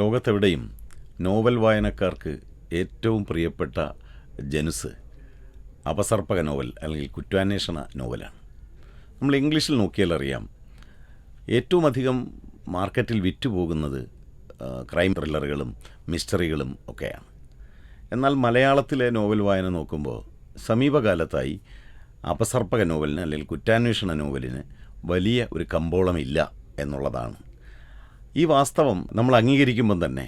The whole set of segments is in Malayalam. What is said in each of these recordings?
ലോകത്തെവിടെയും നോവൽ വായനക്കാർക്ക് ഏറ്റവും പ്രിയപ്പെട്ട ജനുസ് അപസർപ്പക നോവൽ അല്ലെങ്കിൽ കുറ്റാന്വേഷണ നോവലാണ്. നമ്മൾ ഇംഗ്ലീഷിൽ നോക്കിയാൽ അറിയാം ഏറ്റവും അധികം മാർക്കറ്റിൽ വിറ്റുപോകുന്നത് ക്രൈം ത്രില്ലറുകളും മിസ്റ്ററികളും ഒക്കെയാണ്. എന്നാൽ മലയാളത്തിലെ നോവൽ വായന നോക്കുമ്പോൾ സമീപകാലത്തായി അപസർപ്പക നോവലിന് അല്ലെങ്കിൽ കുറ്റാന്വേഷണ നോവലിന് വലിയ ഒരു കമ്പോളമില്ല എന്നുള്ളതാണ് ഈ വാസ്തവം നമ്മൾ അംഗീകരിക്കുമ്പം തന്നെ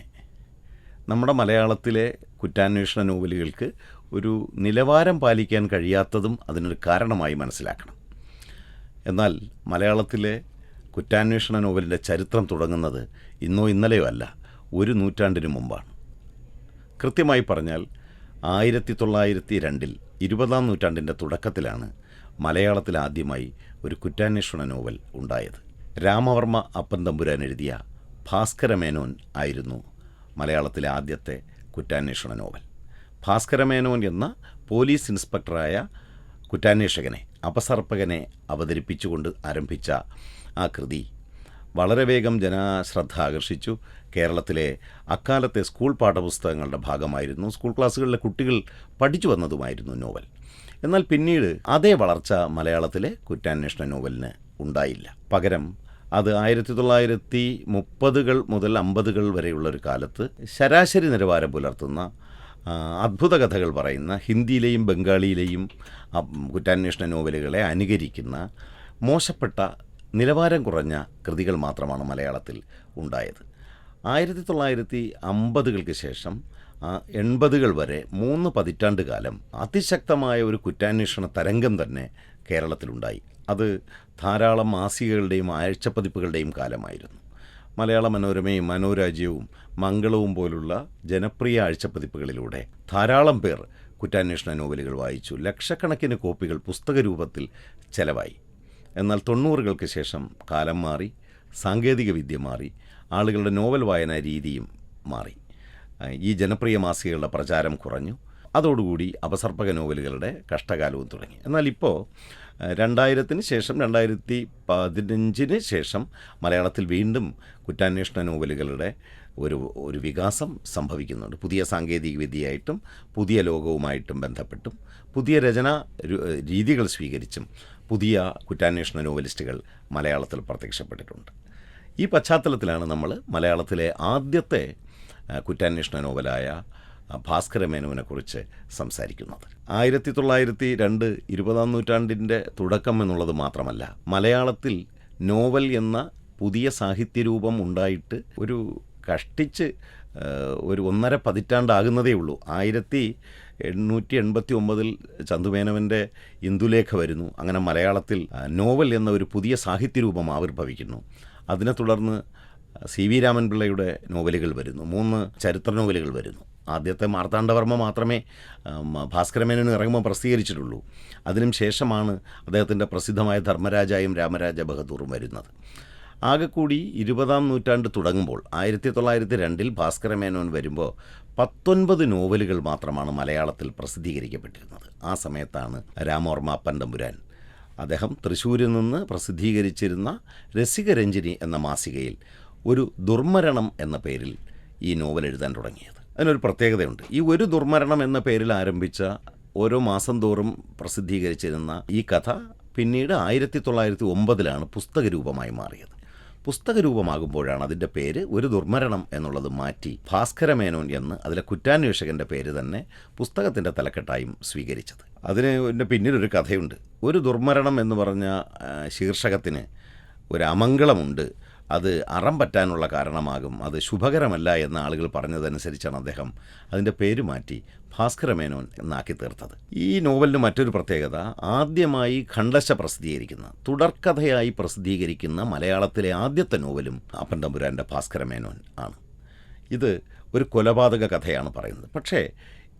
നമ്മുടെ മലയാളത്തിലെ കുറ്റാന്വേഷണ നോവലുകൾക്ക് ഒരു നിലവാരം പാലിക്കാൻ കഴിയാത്തതും അതിനൊരു കാരണമായി മനസ്സിലാക്കണം. എന്നാൽ മലയാളത്തിലെ കുറ്റാന്വേഷണ നോവലിന്റെ ചരിത്രം തുടങ്ങുന്നത് ഇന്നോ ഇന്നലെയോ അല്ല ഒരു നൂറ്റാണ്ടിനു മുമ്പാണ്. കൃത്യമായി പറഞ്ഞാൽ ആയിരത്തി തൊള്ളായിരത്തി രണ്ടിൽ ഇരുപതാം നൂറ്റാണ്ടിന്റെ തുടക്കത്തിലാണ് മലയാളത്തിൽ ആദ്യമായി ഒരു കുറ്റാന്വേഷണ നോവൽ ഉണ്ടായത്. രാമവർമ്മ അപ്പൻ തമ്പുരാൻ എഴുതിയ ഭാസ്കരമേനോൻ ആയിരുന്നു മലയാളത്തിലെ ആദ്യത്തെ കുറ്റാന്വേഷണ നോവൽ. ഭാസ്കരമേനോൻ എന്ന പോലീസ് ഇൻസ്പെക്ടറായ കുറ്റാന്വേഷകനെ അപസർപ്പകനെ അവതരിപ്പിച്ചുകൊണ്ട് ആരംഭിച്ച ആ കൃതി വളരെ വേഗം ജനശ്രദ്ധ ആകർഷിച്ചു. കേരളത്തിലെ അക്കാലത്തെ സ്കൂൾ പാഠപുസ്തകങ്ങളുടെ ഭാഗമായിരുന്നു സ്കൂൾ ക്ലാസ്സുകളിലെ കുട്ടികൾ പഠിച്ചു വന്നതുമായിരുന്നു നോവൽ. എന്നാൽ പിന്നീട് അതേ വളർച്ച മലയാളത്തിലെ കുറ്റാന്വേഷണ നോവലിന് ഉണ്ടായില്ല. പകരം അത് ആയിരത്തി തൊള്ളായിരത്തി മുപ്പതുകൾ മുതൽ അമ്പതുകൾ വരെയുള്ള ഒരു കാലത്ത് ശരാശരി നിലവാരം പുലർത്തുന്ന അത്ഭുത കഥകൾ പറയുന്ന ഹിന്ദിയിലെയും ബംഗാളിയിലെയും കുറ്റാന്വേഷണ നോവലുകളെ അനുകരിക്കുന്ന മോശപ്പെട്ട നിലവാരം കുറഞ്ഞ കൃതികൾ മാത്രമാണ് മലയാളത്തിൽ ഉണ്ടായത്. ആയിരത്തി തൊള്ളായിരത്തി അമ്പതുകൾക്ക് ശേഷം എൺപതുകൾ വരെ മൂന്ന് പതിറ്റാണ്ട് കാലം അതിശക്തമായ ഒരു കുറ്റാന്വേഷണ തരംഗം തന്നെ കേരളത്തിലുണ്ടായി. അത് ധാരാളം മാസികകളുടെയും ആഴ്ചപ്പതിപ്പുകളുടെയും കാലമായിരുന്നു. മലയാള മനോരമയും മനോരാജ്യവും മംഗളവും പോലുള്ള ജനപ്രിയ ആഴ്ചപ്പതിപ്പുകളിലൂടെ ധാരാളം പേർ കുറ്റാന്വേഷണ നോവലുകൾ വായിച്ചു. ലക്ഷക്കണക്കിന് കോപ്പികൾ പുസ്തക രൂപത്തിൽ ചെലവായി. എന്നാൽ തൊണ്ണൂറുകൾക്ക് ശേഷം കാലം മാറി സാങ്കേതികവിദ്യ മാറി ആളുകളുടെ നോവൽ വായനാ രീതിയും മാറി. ഈ ജനപ്രിയ മാസികകളുടെ പ്രചാരം കുറഞ്ഞു. അതോടുകൂടി അപസർപ്പക നോവലുകളുടെ കഷ്ടകാലവും തുടങ്ങി. എന്നാൽ ഇപ്പോൾ രണ്ടായിരത്തിന് ശേഷം രണ്ടായിരത്തി പതിനഞ്ചിന് ശേഷം മലയാളത്തിൽ വീണ്ടും കുറ്റാന്വേഷണ നോവലുകളുടെ ഒരു ഒരു വികാസം സംഭവിക്കുന്നുണ്ട്. പുതിയ സാങ്കേതിക വിദ്യയായിട്ടും പുതിയ ലോകവുമായിട്ടും ബന്ധപ്പെട്ടും പുതിയ രചനാ രീതികൾ സ്വീകരിച്ചും പുതിയ കുറ്റാന്വേഷണ നോവലിസ്റ്റുകൾ മലയാളത്തിൽ പ്രത്യക്ഷപ്പെട്ടിട്ടുണ്ട്. ഈ പശ്ചാത്തലത്തിലാണ് നമ്മൾ മലയാളത്തിലെ ആദ്യത്തെ കുറ്റാന്വേഷണ നോവലായ ആ, ഭാസ്കരമേനോനെക്കുറിച്ച് സംസാരിക്കുന്നത്. ആയിരത്തി തൊള്ളായിരത്തി രണ്ട് ഇരുപതാം നൂറ്റാണ്ടിന്റെ തുടക്കം എന്നുള്ളത് മാത്രമല്ല മലയാളത്തിൽ നോവൽ എന്ന പുതിയ സാഹിത്യരൂപം ഉണ്ടായിട്ട് ഒരു കഷ്ടിച്ച് ഒരു ഒന്നര പതിറ്റാണ്ടാകുന്നതേ ഉള്ളൂ. ആയിരത്തി എണ്ണൂറ്റി എൺപത്തി ഒമ്പതിൽ ചന്തുമേനവന്റെ ഇന്ദുലേഖ വരുന്നു. അങ്ങനെ മലയാളത്തിൽ നോവൽ എന്ന ഒരു പുതിയ സാഹിത്യരൂപം ആവിർഭവിക്കുന്നു. അതിനെ തുടർന്ന് സി വി രാമൻപിള്ളയുടെ നോവലുകൾ വരുന്നു. മൂന്ന് ചരിത്ര നോവലുകൾ വരുന്നു. ആദ്യത്തെ മാർത്താണ്ഡവർമ്മ മാത്രമേ ഭാസ്കരമേനോൻ ഇറങ്ങുമ്പോൾ പ്രസിദ്ധീകരിച്ചിട്ടുള്ളൂ. അതിനും ശേഷമാണ് അദ്ദേഹത്തിന്റെ പ്രസിദ്ധമായ ധർമ്മരാജായും രാമരാജ ബഹദൂറും വരുന്നത്. ആകെക്കൂടി ഇരുപതാം നൂറ്റാണ്ട് തുടങ്ങുമ്പോൾ ആയിരത്തി തൊള്ളായിരത്തി രണ്ടിൽ ഭാസ്കരമേനോൻ വരുമ്പോൾ പത്തൊൻപത് നോവലുകൾ മാത്രമാണ് മലയാളത്തിൽ പ്രസിദ്ധീകരിക്കപ്പെട്ടിരുന്നത്. ആ സമയത്താണ് രാമവർമ്മ അപ്പൻ തമ്പുരാൻ അദ്ദേഹം തൃശ്ശൂരിൽ നിന്ന് പ്രസിദ്ധീകരിച്ചിരുന്ന രസികരഞ്ജിനി എന്ന മാസികയിൽ ഒരു ദുർമരണം എന്ന പേരിൽ ഈ നോവൽ എഴുതാൻ തുടങ്ങിയത്. അതിനൊരു പ്രത്യേകതയുണ്ട്. ഈ ഒരു ദുർമരണം എന്ന പേരിൽ ആരംഭിച്ച ഓരോ മാസം തോറും പ്രസിദ്ധീകരിച്ചിരുന്ന ഈ കഥ പിന്നീട് ആയിരത്തി തൊള്ളായിരത്തി ഒമ്പതിലാണ് പുസ്തക രൂപമായി മാറിയത്. പുസ്തക രൂപമാകുമ്പോഴാണ് അതിന്റെ പേര് ഒരു ദുർമരണം എന്നുള്ളത് മാറ്റി ഭാസ്കരമേനോൻ എന്ന് അതിലെ കുറ്റാന്വേഷകന്റെ പേര് തന്നെ പുസ്തകത്തിന്റെ തലക്കെട്ടായും സ്വീകരിച്ചത്. അതിന് എന്റെ പിന്നിലൊരു കഥയുണ്ട്. ഒരു ദുർമരണം എന്ന് പറഞ്ഞ ശീർഷകത്തിന് ഒരു അമംഗളമുണ്ട്. അത് അറം പറ്റാനുള്ള കാരണമാകും. അത് ശുഭകരമല്ല എന്ന് ആളുകൾ പറഞ്ഞതനുസരിച്ചാണ് അദ്ദേഹം അതിന്റെ പേര് മാറ്റി ഭാസ്കരമേനോൻ എന്നാക്കി തീർത്തത്. ഈ നോവലിന് മറ്റൊരു പ്രത്യേകത ആദ്യമായി ഖണ്ഡശ പ്രസിദ്ധീകരിക്കുന്ന തുടർക്കഥയായി പ്രസിദ്ധീകരിക്കുന്ന മലയാളത്തിലെ ആദ്യത്തെ നോവലും അപ്പൻ തമ്പുരാന്റെ ഭാസ്കരമേനോൻ ആണ്. ഇത് ഒരു കൊലപാതക കഥയാണ് പറയുന്നത്. പക്ഷേ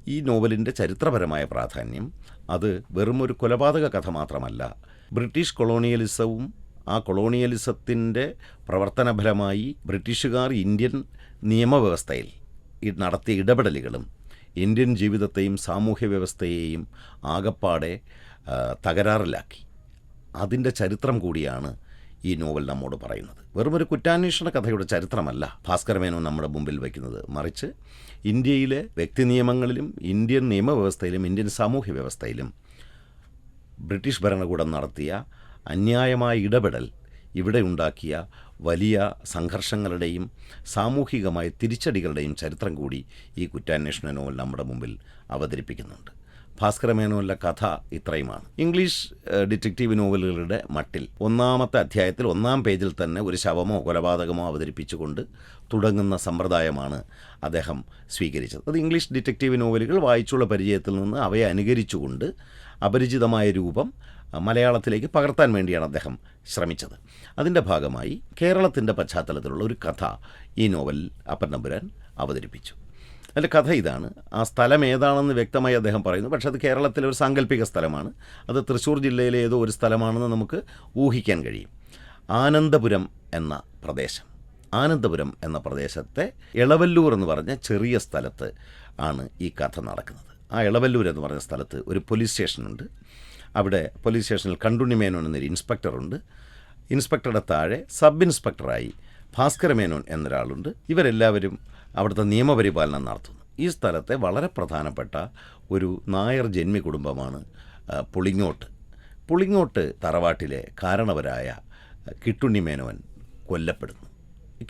ഈ നോവലിന്റെ ചരിത്രപരമായ പ്രാധാന്യം അത് വെറും ഒരു കൊലപാതക കഥ മാത്രമല്ല ബ്രിട്ടീഷ് കൊളോണിയലിസവും ആ കൊളോണിയലിസത്തിന്റെ പ്രവർത്തനഫലമായി ബ്രിട്ടീഷുകാർ ഇന്ത്യൻ നിയമവ്യവസ്ഥയിൽ നടത്തിയ ഇടപെടലുകളും ഇന്ത്യൻ ജീവിതത്തെയും സാമൂഹ്യ വ്യവസ്ഥയെയും ആകപ്പാടെ തകരാറിലാക്കി. അതിന്റെ ചരിത്രം കൂടിയാണ് ഈ നോവൽ നമ്മോട് പറയുന്നത്. വെറുമൊരു കുറ്റാന്വേഷണ കഥയുടെ ചരിത്രമല്ല ഭാസ്കരമേനോൻ നമ്മുടെ മുമ്പിൽ വയ്ക്കുന്നത്. മറിച്ച് ഇന്ത്യയിലെ വ്യക്തി നിയമങ്ങളിലും ഇന്ത്യൻ നിയമവ്യവസ്ഥയിലും ഇന്ത്യൻ സാമൂഹ്യ വ്യവസ്ഥയിലും ബ്രിട്ടീഷ് ഭരണകൂടം നടത്തിയ അന്യായമായ ഇടപെടൽ ഇവിടെ ഉണ്ടാക്കിയ വലിയ സംഘർഷങ്ങളുടെയും സാമൂഹികമായ തിരിച്ചടികളുടെയും ചരിത്രം കൂടി ഈ കുറ്റാന്വേഷണ നോവൽ നമ്മുടെ മുമ്പിൽ അവതരിപ്പിക്കുന്നുണ്ട്. ഭാസ്കര മേനോനിലെ കഥ ഇത്രയുമാണ്. ഇംഗ്ലീഷ് ഡിറ്റക്റ്റീവ് നോവലുകളുടെ മട്ടിൽ ഒന്നാമത്തെ അധ്യായത്തിൽ ഒന്നാം പേജിൽ തന്നെ ഒരു ശവമോ കൊലപാതകമോ അവതരിപ്പിച്ചുകൊണ്ട് തുടങ്ങുന്ന സമ്പ്രദായമാണ് അദ്ദേഹം സ്വീകരിച്ചത്. അത് ഇംഗ്ലീഷ് ഡിറ്റക്റ്റീവ് നോവലുകൾ വായിച്ചുള്ള പരിചയത്തിൽ നിന്ന് അവയെ അനുകരിച്ചുകൊണ്ട് അപരിചിതമായ രൂപം മലയാളത്തിലേക്ക് പകർത്താൻ വേണ്ടിയാണ് അദ്ദേഹം ശ്രമിച്ചത്. അതിന്റെ ഭാഗമായി കേരളത്തിന്റെ പശ്ചാത്തലത്തിലുള്ള ഒരു കഥ ഈ നോവലിൽ അപ്പന്നമ്പുരാൻ അവതരിപ്പിച്ചു. അതിന്റെ കഥ ഇതാണ്. ആ സ്ഥലം ഏതാണെന്ന് വ്യക്തമായി അദ്ദേഹം പറയുന്നു. പക്ഷേ അത് കേരളത്തിലെ ഒരു സാങ്കല്പിക സ്ഥലമാണ്. അത് തൃശ്ശൂർ ജില്ലയിലെ ഏതോ ഒരു സ്ഥലമാണെന്ന് നമുക്ക് ഊഹിക്കാൻ കഴിയും. ആനന്ദപുരം എന്ന പ്രദേശം. ആനന്ദപുരം എന്ന പ്രദേശത്തെ ഇളവല്ലൂർ എന്ന് പറഞ്ഞ ചെറിയ സ്ഥലത്ത് ആണ് ഈ കഥ നടക്കുന്നത്. ആ ഇളവല്ലൂർ എന്ന് പറഞ്ഞ സ്ഥലത്ത് ഒരു പോലീസ് സ്റ്റേഷനുണ്ട്. അവിടെ പോലീസ് സ്റ്റേഷനിൽ കണ്ടുണ്ണി മേനോൻ എന്നൊരു ഇൻസ്പെക്ടറുണ്ട്. ഇൻസ്പെക്ടറുടെ താഴെ സബ് ഇൻസ്പെക്ടറായി ഭാസ്കര മേനോൻ എന്നൊരാളുണ്ട്. ഇവരെല്ലാവരും അവിടുത്തെ നിയമപരിപാലനം നടത്തുന്നു. ഈ സ്ഥലത്തെ വളരെ പ്രധാനപ്പെട്ട ഒരു നായർ ജന്മി കുടുംബമാണ് പുളിങ്ങോട്ട്. പുളിങ്ങോട്ട് തറവാട്ടിലെ കാരണവരായ കിട്ടുണ്ണി മേനോൻ കൊല്ലപ്പെടുന്നു.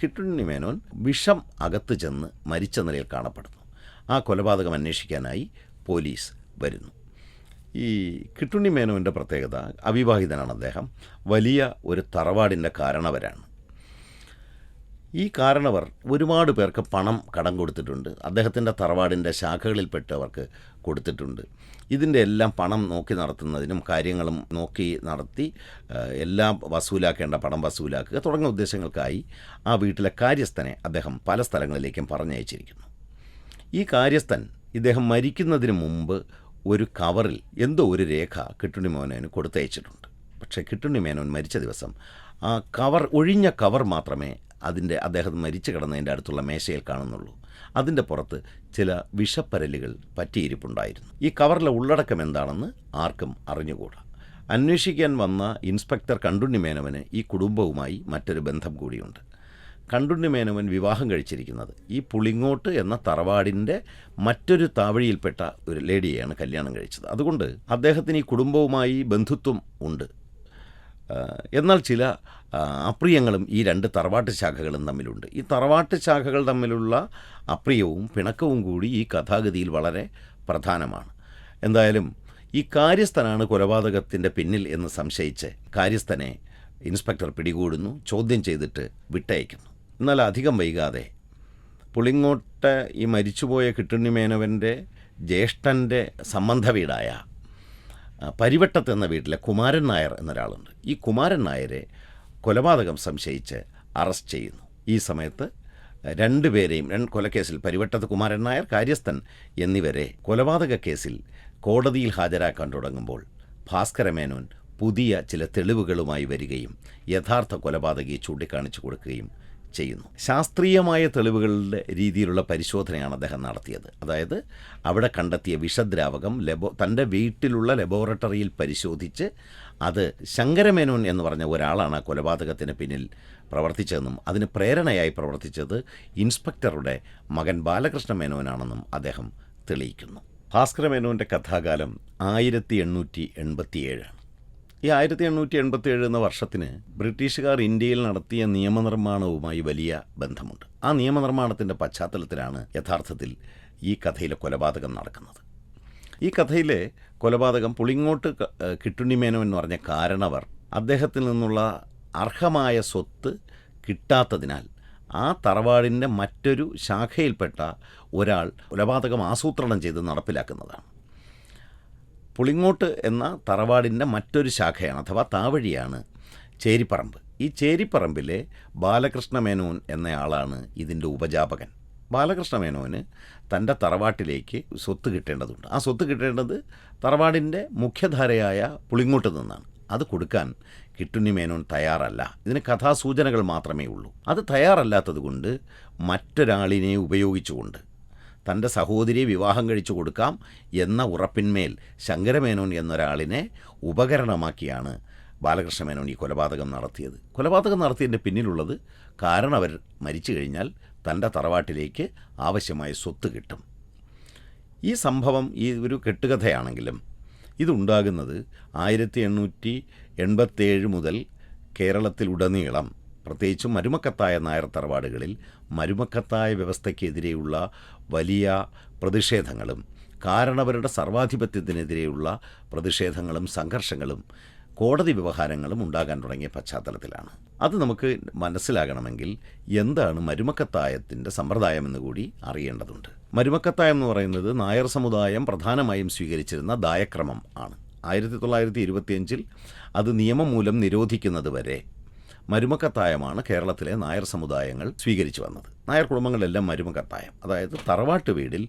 കിട്ടുണ്ണി മേനോൻ വിഷം അകത്ത് ചെന്ന് മരിച്ച നിലയിൽ കാണപ്പെടുന്നു. ആ കൊലപാതകം അന്വേഷിക്കാനായി പോലീസ് വരുന്നു. ഈ കിട്ടുണ്ണി മേനോന്റെ പ്രത്യേകത അവിവാഹിതനാണ് അദ്ദേഹം. വലിയ ഒരു തറവാടിന്റെ കാരണവരാണ്. ഈ കാരണവർ ഒരുപാട് പേർക്ക് പണം കടം കൊടുത്തിട്ടുണ്ട്. അദ്ദേഹത്തിന്റെ തറവാടിന്റെ ശാഖകളിൽപ്പെട്ടവർക്ക് കൊടുത്തിട്ടുണ്ട്. ഇതിന്റെ എല്ലാം പണം നോക്കി നടത്തുന്നതിനും കാര്യങ്ങളും നോക്കി നടത്തി എല്ലാം വസൂലാക്കേണ്ട പണം വസൂലാക്കുക തുടങ്ങിയ ഉദ്ദേശങ്ങൾക്കായി ആ വീട്ടിലെ കാര്യസ്ഥനെ അദ്ദേഹം പല സ്ഥലങ്ങളിലേക്കും പറഞ്ഞയച്ചിരിക്കുന്നു. ഈ കാര്യസ്ഥൻ ഇദ്ദേഹം മരിക്കുന്നതിന് മുമ്പ് ഒരു കവറിൽ എന്തോ ഒരു രേഖ കിട്ടുണ്ണി മോനോന് കൊടുത്തയച്ചിട്ടുണ്ട്. പക്ഷേ കിട്ടുണ്ണി മേനോൻ മരിച്ച ദിവസം ആ കവർ ഒഴിഞ്ഞ കവർ മാത്രമേ അതിന്റെ അദ്ദേഹം മരിച്ചു കിടന്നതിന്റെ അടുത്തുള്ള മേശയിൽ കാണുന്നുള്ളൂ. അതിന്റെ പുറത്ത് ചില വിഷപ്പരലുകൾ പറ്റിയിരിപ്പുണ്ടായിരുന്നു. ഈ കവറിലെ ഉള്ളടക്കം എന്താണെന്ന് ആർക്കും അറിഞ്ഞുകൂടാ. അന്വേഷിക്കാൻ വന്ന ഇൻസ്പെക്ടർ കണ്ടുണ്ണി മേനോന് ഈ കുടുംബവുമായി മറ്റൊരു ബന്ധം കൂടിയുണ്ട്. കണ്ടുണ്ണി മേനോൻ വിവാഹം കഴിച്ചിരിക്കുന്നത്. ഈ പുളിങ്ങോട്ട് എന്ന തറവാടിന്റെ മറ്റൊരു താവഴിയിൽപ്പെട്ട ഒരു ലേഡിയെയാണ് കല്യാണം കഴിച്ചത്. അതുകൊണ്ട് അദ്ദേഹത്തിന് ഈ കുടുംബവുമായി ബന്ധുത്വം ഉണ്ട്. എന്നാൽ ചില അപ്രിയങ്ങളും ഈ രണ്ട് തറവാട്ട് ശാഖകളും തമ്മിലുണ്ട്. ഈ തറവാട്ട് ശാഖകൾ തമ്മിലുള്ള അപ്രിയവും പിണക്കവും കൂടി ഈ കഥാഗതിയിൽ വളരെ പ്രധാനമാണ്. എന്തായാലും ഈ കാര്യസ്ഥനാണ് കൊലപാതകത്തിന്റെ പിന്നിൽ എന്ന് സംശയിച്ച് കാര്യസ്ഥനെ ഇൻസ്പെക്ടർ പിടികൂടുന്നു ചോദ്യം ചെയ്തിട്ട് വിട്ടയക്കുന്നു. എന്നാൽ അധികം വൈകാതെ. പുളിങ്ങോട്ട് ഈ മരിച്ചുപോയ കിട്ടുണ്ണി മേനവന്റെ ജ്യേഷ്ഠന്റെ സംബന്ധ വീടായ പരിവട്ടത്ത് എന്ന വീട്ടിലെ കുമാരൻ നായർ എന്നൊരാളുണ്ട്. ഈ കുമാരൻ നായരെ കൊലപാതകം സംശയിച്ച് അറസ്റ്റ് ചെയ്യുന്നു. ഈ സമയത്ത് രണ്ടുപേരെയും രണ്ട് കൊലക്കേസിൽ പരിവട്ടത്ത് കുമാരൻ നായർ കാര്യസ്ഥൻ എന്നിവരെ കൊലപാതക കേസിൽ കോടതിയിൽ ഹാജരാക്കാൻ തുടങ്ങുമ്പോൾ ഭാസ്കരമേനോൻ പുതിയ ചില തെളിവുകളുമായി വരികയും യഥാർത്ഥ കൊലപാതകയെ ചൂണ്ടിക്കാണിച്ചു കൊടുക്കുകയും ചെയ്യുന്നു. ശാസ്ത്രീയമായ തെളിവുകളുടെ രീതിയിലുള്ള പരിശോധനയാണ് അദ്ദേഹം നടത്തിയത്. അതായത് അവിടെ കണ്ടെത്തിയ വിഷദ്രാവകം ലബോ തന്റെ വീട്ടിലുള്ള ലബോറട്ടറിയിൽ പരിശോധിച്ച് അത് ശങ്കരമേനോൻ എന്ന് പറഞ്ഞ ഒരാളാണ് കൊലപാതകത്തിന് പിന്നിൽ പ്രവർത്തിച്ചതെന്നും അതിന് പ്രേരണയായി പ്രവർത്തിച്ചത് ഇൻസ്പെക്ടറുടെ മകൻ ബാലകൃഷ്ണ മേനോനാണെന്നും അദ്ദേഹം തെളിയിക്കുന്നു. ഭാസ്കര മേനോന്റെ കഥാകാലം ആയിരത്തി എണ്ണൂറ്റി എൺപത്തിയേഴാണ് ഈ ആയിരത്തി എണ്ണൂറ്റി എൺപത്തി ഏഴ് എന്ന വർഷത്തിന് ബ്രിട്ടീഷുകാർ ഇന്ത്യയിൽ നടത്തിയ നിയമനിർമ്മാണവുമായി വലിയ ബന്ധമുണ്ട്. ആ നിയമനിർമ്മാണത്തിന്റെ പശ്ചാത്തലത്തിലാണ് യഥാർത്ഥത്തിൽ ഈ കഥയിലെ കൊലപാതകം നടക്കുന്നത്. ഈ കഥയിലെ കൊലപാതകം പുളിങ്ങോട്ട് കിട്ടുണ്ണിമേനോ എന്ന് പറഞ്ഞ കാരണവർ അദ്ദേഹത്തിൽ നിന്നുള്ള അർഹമായ സ്വത്ത് കിട്ടാത്തതിനാൽ ആ തറവാടിന്റെ മറ്റൊരു ശാഖയിൽപ്പെട്ട ഒരാൾ കൊലപാതകം ആസൂത്രണം ചെയ്ത് നടപ്പിലാക്കുന്നതാണ്. പുളിങ്ങോട്ട് എന്ന തറവാടിന്റെ മറ്റൊരു ശാഖയാണ് അഥവാ താവഴിയാണ് ചേരിപ്പറമ്പ്. ഈ ചേരിപ്പറമ്പിലെ ബാലകൃഷ്ണ മേനോൻ എന്നയാളാണ് ഇതിന്റെ ഉപജാപകൻ. ബാലകൃഷ്ണ മേനോന് തന്റെ തറവാട്ടിലേക്ക് സ്വത്ത് കിട്ടേണ്ടതുണ്ട്. ആ സ്വത്ത് കിട്ടേണ്ടത് തറവാടിന്റെ മുഖ്യധാരയായ പുളിങ്ങോട്ട് നിന്നാണ്. അത് കൊടുക്കാൻ കിട്ടുണ്ണി മേനോൻ തയ്യാറല്ല. ഇതിന് കഥാസൂചനകൾ മാത്രമേ ഉള്ളൂ. അത് തയ്യാറല്ലാത്തത് കൊണ്ട് മറ്റൊരാളിനെ ഉപയോഗിച്ചുകൊണ്ട് തന്റെ സഹോദരിയെ വിവാഹം കഴിച്ചു കൊടുക്കാം എന്ന ഉറപ്പിന്മേൽ ശങ്കരമേനോൻ എന്നൊരാളിനെ ഉപകരണമാക്കിയാണ് ബാലകൃഷ്ണമേനോൻ ഈ കൊലപാതകം നടത്തിയത്. കൊലപാതകം നടത്തിയതിന്റെ പിന്നിലുള്ളത് കാരണം അവർ മരിച്ചു കഴിഞ്ഞാൽ തന്റെ തറവാട്ടിലേക്ക് ആവശ്യമായ സ്വത്ത് കിട്ടും. ഈ സംഭവം ഈ ഒരു കെട്ടുകഥയാണെങ്കിലും ഇതുണ്ടാകുന്നത് ആയിരത്തി എണ്ണൂറ്റി എൺപത്തേഴ് മുതൽ കേരളത്തിലുടനീളം പ്രത്യേകിച്ചും മരുമക്കത്തായ നായർ തറവാടുകളിൽ മരുമക്കത്തായ വ്യവസ്ഥയ്ക്കെതിരെയുള്ള വലിയ പ്രതിഷേധങ്ങളും കാരണവരുടെ സർവാധിപത്യത്തിനെതിരെയുള്ള പ്രതിഷേധങ്ങളും സംഘർഷങ്ങളും കോടതി വ്യവഹാരങ്ങളും ഉണ്ടാകാൻ തുടങ്ങിയ പശ്ചാത്തലത്തിലാണ്. അത് നമുക്ക് മനസ്സിലാകണമെങ്കിൽ എന്താണ് മരുമക്കത്തായത്തിന്റെ സമ്പ്രദായമെന്ന് കൂടി അറിയേണ്ടതുണ്ട്. മരുമക്കത്തായം എന്ന് പറയുന്നത് നായർ സമുദായം പ്രധാനമായും സ്വീകരിച്ചിരുന്ന ദായക്രമം ആണ്. ആയിരത്തി തൊള്ളായിരത്തി ഇരുപത്തിയഞ്ചിൽ അത് നിയമം മൂലം നിരോധിക്കുന്നത് വരെ മരുമക്കത്തായമാണ് കേരളത്തിലെ നായർ സമുദായങ്ങൾ സ്വീകരിച്ചു വന്നത്. നായർ കുടുംബങ്ങളിലെല്ലാം മരുമക്കത്തായം അതായത് തറവാട്ട് വീടിൽ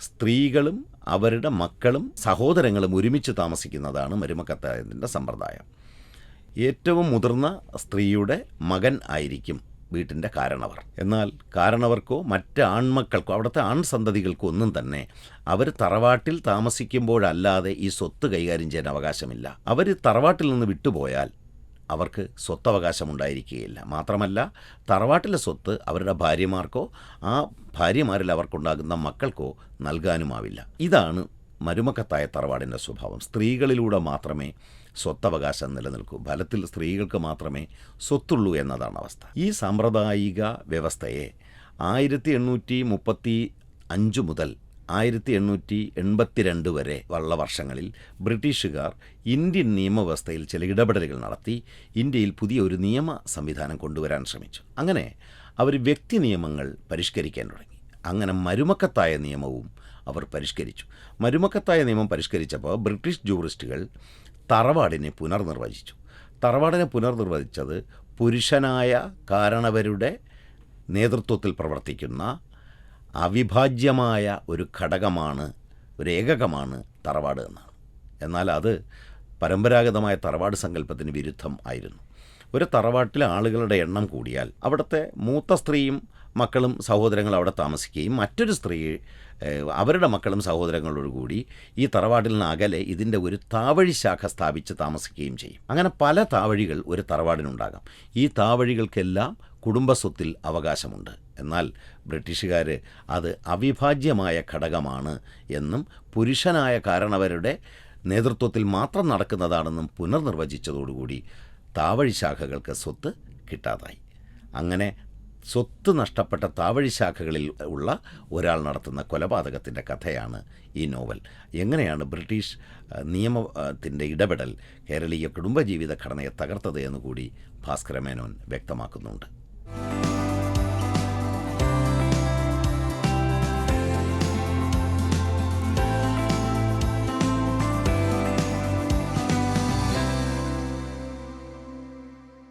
സ്ത്രീകളും അവരുടെ മക്കളും സഹോദരങ്ങളും ഒരുമിച്ച് താമസിക്കുന്നതാണ് മരുമക്കത്തായത്തിന്റെ സമ്പ്രദായം. ഏറ്റവും മുതിർന്ന സ്ത്രീയുടെ മകൻ ആയിരിക്കും വീട്ടിന്റെ കാരണവർ. എന്നാൽ കാരണവർക്കോ മറ്റ് ആൺമക്കൾക്കോ അവിടുത്തെ ആൺസന്തതികൾക്കോ ഒന്നും തന്നെ അവർ തറവാട്ടിൽ താമസിക്കുമ്പോഴല്ലാതെ ഈ സ്വത്ത് കൈകാര്യം ചെയ്യാൻ അവകാശമില്ല. അവർ തറവാട്ടിൽ നിന്ന് വിട്ടുപോയാൽ അവർക്ക് സ്വത്തവകാശമുണ്ടായിരിക്കുകയില്ല. മാത്രമല്ല തറവാട്ടിലെ സ്വത്ത് അവരുടെ ഭാര്യമാർക്കോ ആ ഭാര്യമാരിൽ അവർക്കുണ്ടാകുന്ന മക്കൾക്കോ നൽകാനുമാവില്ല. ഇതാണ് മരുമക്കത്തായ തറവാടിന്റെ സ്വഭാവം. സ്ത്രീകളിലൂടെ മാത്രമേ സ്വത്തവകാശം നിലനിൽക്കൂ. ഫലത്തിൽ സ്ത്രീകൾക്ക് മാത്രമേ സ്വത്തുള്ളൂ എന്നതാണ് അവസ്ഥ. ഈ സാമ്പ്രദായിക വ്യവസ്ഥയെ ആയിരത്തി എണ്ണൂറ്റി മുപ്പത്തി അഞ്ച് മുതൽ ആയിരത്തി എണ്ണൂറ്റി എൺപത്തിരണ്ട് വരെ ഉള്ള വർഷങ്ങളിൽ ബ്രിട്ടീഷുകാർ ഇന്ത്യൻ നിയമവ്യവസ്ഥയിൽ ചില ഇടപെടലുകൾ നടത്തി ഇന്ത്യയിൽ പുതിയ ഒരു നിയമ സംവിധാനം കൊണ്ടുവരാൻ ശ്രമിച്ചു. അങ്ങനെ അവർ വ്യക്തി നിയമങ്ങൾ പരിഷ്കരിക്കാൻ തുടങ്ങി. അങ്ങനെ മരുമക്കത്തായ നിയമവും അവർ പരിഷ്കരിച്ചു. മരുമക്കത്തായ നിയമം പരിഷ്കരിച്ചപ്പോൾ ബ്രിട്ടീഷ് ജൂറിസ്റ്റുകൾ തറവാടിനെ പുനർനിർവചിച്ചു. തറവാടിനെ പുനർനിർവചിച്ചത് പുരുഷനായ കാരണവരുടെ നേതൃത്വത്തിൽ പ്രവർത്തിക്കുന്ന അവിഭാജ്യമായ ഒരു ഘടകമാണ് ഒരു ഏകകമാണ് തറവാട് എന്നാണ്. എന്നാൽ അത് പരമ്പരാഗതമായ തറവാട് സങ്കല്പത്തിന് വിരുദ്ധം ആയിരുന്നു. ഒരു തറവാട്ടിലെ ആളുകളുടെ എണ്ണം കൂടിയാൽ അവിടുത്തെ മൂത്ത സ്ത്രീയും മക്കളും സഹോദരങ്ങളും അവിടെ താമസിക്കുകയും മറ്റൊരു സ്ത്രീ അവരുടെ മക്കളും സഹോദരങ്ങളോട് കൂടി ഈ തറവാട്ടിൽ നിന്ന് അകലെ ഇതിന്റെ ഒരു താവഴി ശാഖ സ്ഥാപിച്ച് താമസിക്കുകയും ചെയ്യും. അങ്ങനെ പല താവഴികൾ ഒരു തറവാടിനുണ്ടാകാം. ഈ താവഴികൾക്കെല്ലാം കുടുംബസ്വത്തിൽ അവകാശമുണ്ട്. എന്നാൽ ബ്രിട്ടീഷുകാർ അത് അവിഭാജ്യമായ ഘടകമാണ് എന്നും പുരുഷനായ കാരണവരുടെ നേതൃത്വത്തിൽ മാത്രം നടക്കുന്നതാണെന്നും പുനർനിർവചിച്ചതോടുകൂടി താവഴി ശാഖകൾക്ക് സ്വത്ത് കിട്ടാതായി. അങ്ങനെ സ്വത്ത് നഷ്ടപ്പെട്ട താവഴി ശാഖകളിൽ ഉള്ള ഒരാൾ നടത്തുന്ന കൊലപാതകത്തിന്റെ കഥയാണ് ഈ നോവൽ. എങ്ങനെയാണ് ബ്രിട്ടീഷ് നിയമത്തിന്റെ ഇടപെടൽ കേരളീയ കുടുംബജീവിത ഘടനയെ തകർത്തത് എന്നുകൂടി ഭാസ്കര മേനോൻ വ്യക്തമാക്കുന്നുണ്ട്.